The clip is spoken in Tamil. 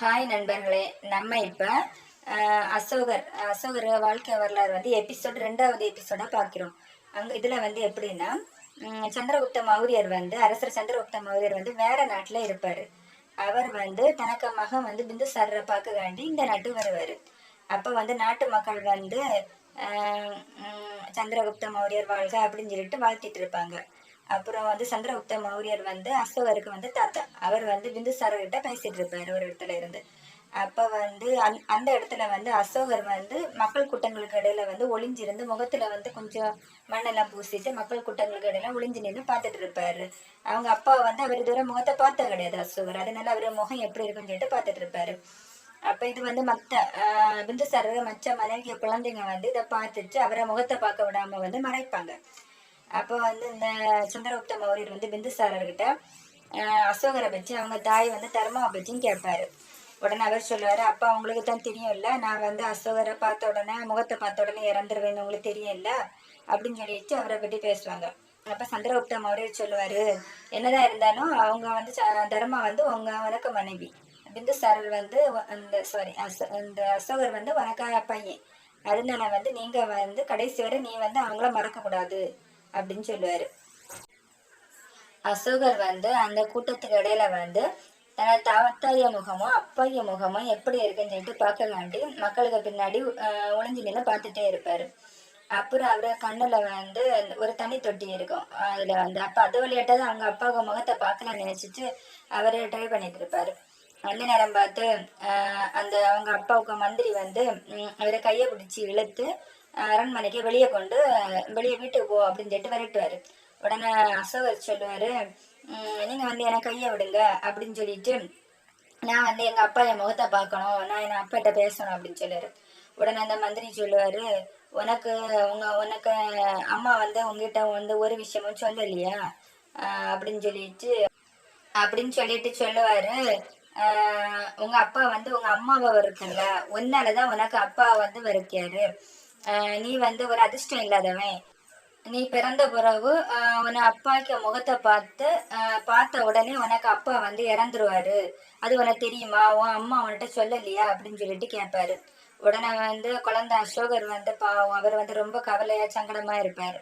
ஹாய் நண்பர்களே. நம்ம இப்போ அசோகர் அசோகர் வாழ்க்கை வரலாறு வந்து எபிசோட் ரெண்டாவது எபிசோடாக பார்க்குறோம். அங்கே இதில் வந்து எப்படின்னா சந்திரகுப்த மௌரியர் வந்து அரசர் சந்திரகுப்த மௌரியர் வந்து வேற நாட்டில் இருப்பார். அவர் வந்து தனக்கு மகன் வந்து பிந்துசாரரை பார்க்க வேண்டி இந்த நாட்டு வருவார். அப்போ வந்து நாட்டு மக்கள் வந்து சந்திரகுப்த மௌரியர் வாழ்க அப்படின்னு சொல்லிட்டு வாழ்த்திட்டு இருப்பாங்க. அப்புறம் வந்து சந்திரகுப்த மௌரியர் வந்து அசோகருக்கு வந்து தாத்தா அவர் வந்து பிந்துசாரர்கிட்ட பேசிட்டு இருப்பாரு ஒரு இடத்துல இருந்து. அப்ப வந்து அந் அந்த இடத்துல வந்து அசோகர் வந்து மக்கள் கூட்டங்களுக்கு இடையில வந்து ஒளிஞ்சிருந்து முகத்துல வந்து கொஞ்சம் மண்ணெல்லாம் பூசிட்டு மக்கள் கூட்டங்களுக்கு இடையில ஒளிஞ்சு நின்று பார்த்துட்டு இருப்பாரு. அவங்க அப்பா வந்து அவர் இதுவரை முகத்தை பார்த்த கிடையாது அசோகர். அதனால அவர் முகம் எப்படி இருக்குன்னு சொல்லிட்டு பார்த்துட்டு இருப்பாரு. அப்ப இது வந்து மத்த ஆஹ், பிந்துசாரர் மற்ற மலைய குழந்தைங்க வந்து இதை பார்த்துட்டு அவரை முகத்தை பார்க்க விடாம வந்து மறைப்பாங்க. அப்போ வந்து இந்த சுந்தரகுப்த மௌரியர் வந்து பிந்துசாரர்கிட்ட அசோகரை பற்றி அவங்க தாய் வந்து தர்மாவை பற்றியும் கேட்பாரு. உடனே அவர் சொல்லுவார் அப்பா அவங்களுக்கு தான் தெரியும் இல்லை நான் வந்து அசோகரை பார்த்த உடனே முகத்தை பார்த்த உடனே இறந்துருவேன்னு உங்களுக்கு தெரியும்ல? அப்படின்னு சொல்லிட்டு அவரை பற்றி பேசுவாங்க. அப்போ சந்திரகுப்த மௌரியர் சொல்லுவார் என்னதான் இருந்தாலும் அவங்க வந்து ச- தர்மா வந்து உங்க உனக்கு மனைவி. பிந்துசாரர் வந்து அந்த சாரி இந்த அசோகர் வந்து உனக்காக பையன். அதனால வந்து நீங்கள் வந்து கடைசி வரை நீ வந்து அவங்கள மறக்கக்கூடாது. அப்படின்னு சொல்லுவார். அசோகர் வந்து அந்த கூட்டத்துக்கு இடையில வந்து தனது தாத்தாய முகமும் அப்பாய முகமும் எப்படி இருக்குன்னு சொல்லிட்டு பார்க்க வேண்டி மக்களுக்கு பின்னாடி ஆஹ், ஒளிஞ்சு நின்று பார்த்துட்டே இருப்பார். அப்புறம் அவர் கண்ணுல வந்து ஒரு தண்ணி தொட்டி இருக்கும். அதுல வந்து அப்ப அது வழியாட்டாவது அவங்க அப்பாவுக்கு முகத்தை பார்க்கலாம்னு நினைச்சிட்டு அவரு ட்ரை பண்ணிட்டு இருப்பாரு. அந்த நேரம் பார்த்து ஆஹ், அந்த அவங்க அப்பாவுக்கு மந்திரி வந்து அவரை கையை பிடிச்சி இழுத்து அரண்மனைக்கு வெளியே கொண்டு வெளியே வீட்டுக்கு போ அப்படின்னு சொல்லிட்டு விரட்டுவாரு. உடனே அசோகர் சொல்லுவாரு "உம், நீங்க வந்து எனக்கு கையை விடுங்க அப்படின்னு சொல்லிட்டு நான் வந்து எங்க அப்பா என் முகத்தை பார்க்கணும் நான் என் அப்பாட்ட பேசணும் அப்படின்னு சொல்லுவாரு. உடனே அந்த மந்திரி சொல்லுவாரு உனக்கு உங்க உனக்கு அம்மா வந்து உங்ககிட்ட வந்து ஒரு விஷயமும் சொல்லலையா? ஆஹ் அப்படின்னு சொல்லிட்டு அப்படின்னு சொல்லிட்டு சொல்லுவாரு உங்க அப்பா வந்து உங்க அம்மாவை வெறுக்கல. உன்னாலதான் உனக்கு அப்பா வந்து வருக்காரு நீ வந்து ஒரு அதிர்ஷ்டம் இல்லாதவன். நீ பிறந்த பிறகு உன அப்பாக்கு முகத்தை பார்த்து பார்த்த உடனே உனக்கு அப்பா வந்து இறந்துருவாரு. அது உனக்கு தெரியுமா? உன் அம்மா உன்கிட்ட சொல்லலையா? அப்படின்னு சொல்லிட்டு கேட்பாரு. உடனே வந்து குழந்தை அசோகர் வந்து பாவம் அவர் வந்து ரொம்ப கவலையா சங்கடமா இருப்பாரு.